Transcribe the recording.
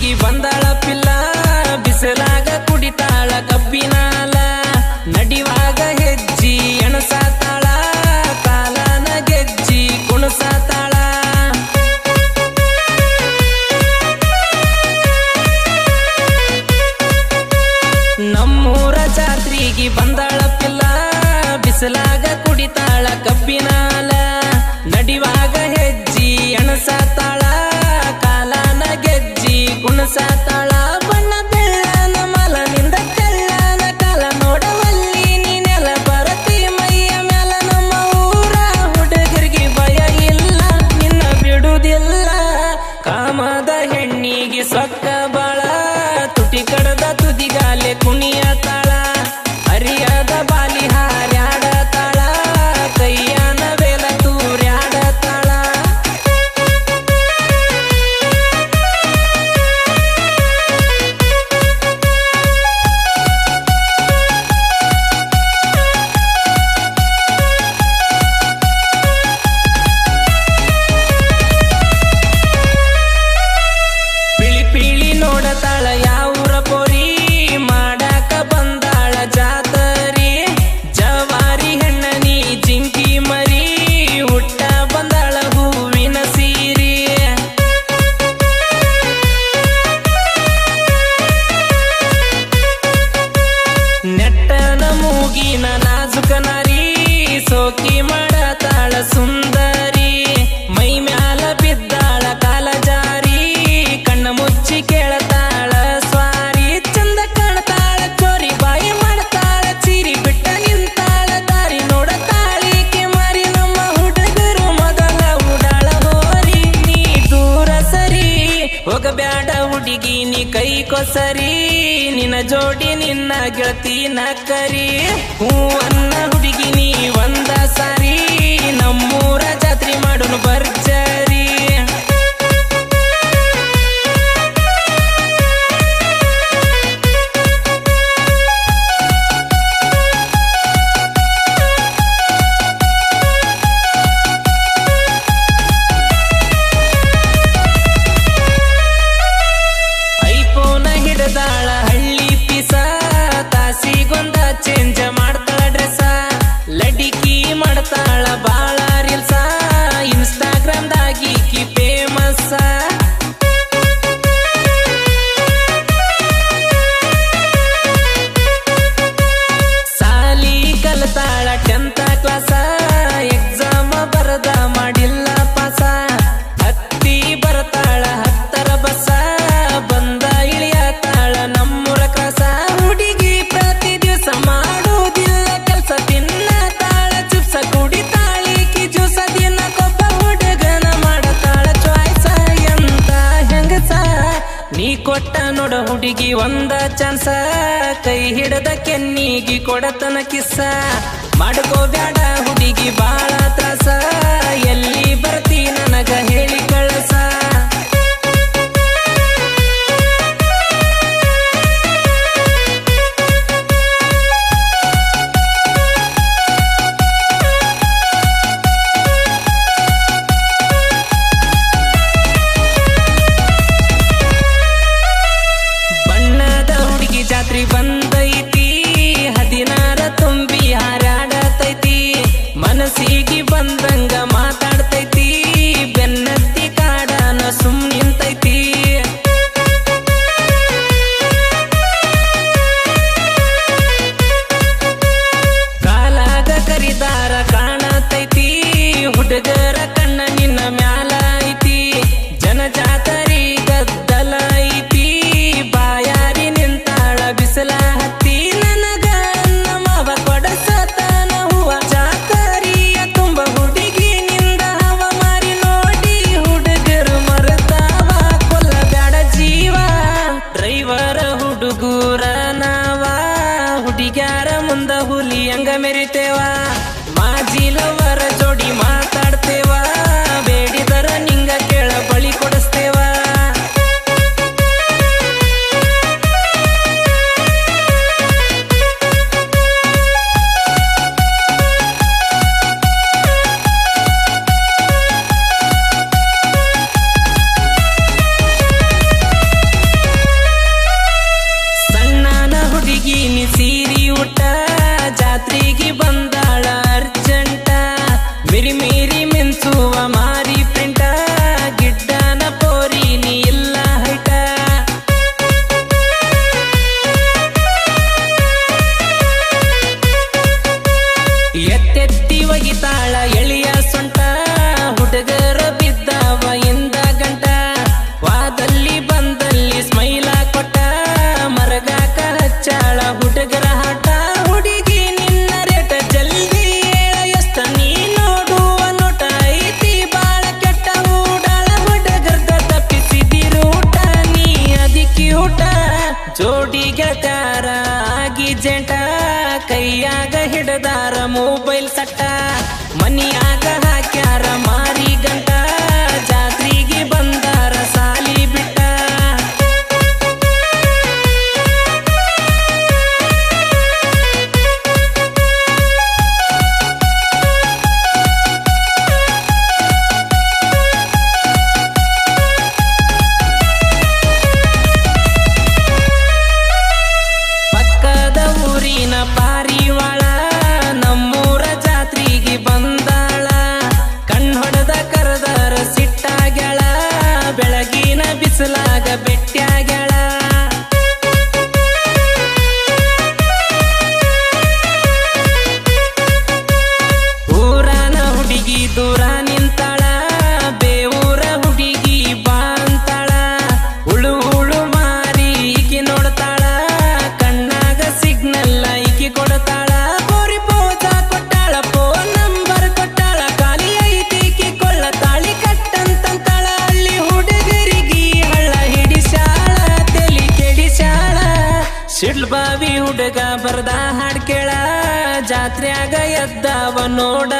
ಹುಡುಗಿ ಬಂದಾಳ ಸೋಕಿ ಮಾಡತಾಳ ಸುಂದರಿ. ಮೈ ಮ್ಯಾಲ ಬಿದ್ದಾಳ ಕಾಲ ಜಾರಿ. ಕಣ್ಣ ಮುಚ್ಚಿ ಕೇಳತಾಳ ಸ್ವಾರಿ. ಚಂದ ಕಾಣತಾಳ, ಚೋರಿ ಬಾಯಿ ಮಾಡ್ತಾಳ, ಚೀರಿ ಬಿಟ್ಟ ನಿಂತಾಳ, ದಾರಿ ನೋಡತಾಳಿಕೆ ಮಾರಿ ನಮ್ಮ ಹುಡುಗರು ಮೊದಲ ಉಡಾಳ ಹೋರಿ. ನೀ ದೂರ ಸರಿ, ಹೋಗಬ್ಯಾಡ ಹುಡುಗಿ, ನೀ ಕೈ ಕೊಸರಿ. ನಿನ್ನ ಜೋಡಿ ನಿನ್ನ ಗೆಳತಿ ನಕ್ಕರಿ. ಹೂವನ್ನ ಹುಡುಗಿ, ನೀ ಒಂದ ಸಾರಿ ನಮ್ಮೂರ ನೀ ಕೊಟ್ಟ ನೋಡ ಹುಡುಗಿ ಒಂದ ಚಾನ್ಸ. ಕೈ ಹಿಡದ ಕೆನ್ನಿಗಿ ಕೊಡತನ ಕಿಸ್ಸ. ಮಾಡ್ಕೋಬ್ಯಾಡ ಹುಡುಗಿ ಬಾಳ ತ್ರಾಸ. ಎಲ್ಲಿ ಬರ್ತಿ ನನಗ ಹೇಳಿ દેવા. માજી લવર જો ಜೋಡಿಗೆತಾರ ಆಗಿ ಜಂಟ ಕೈಯಾಗ ಹಿಡದಾರ ಮೊಬೈಲ್ ಸಟ್ಟ. ಮನಿಯಾಗ ಹಾಕ್ಯಾರ ಮಾರಿ ಗಂಟ. ಬರ್ದ ಹಾಡ್ ಕೇಳ. ಜಾತ್ರೆಯಾಗ ಎದ್ದವ ನೋಡ.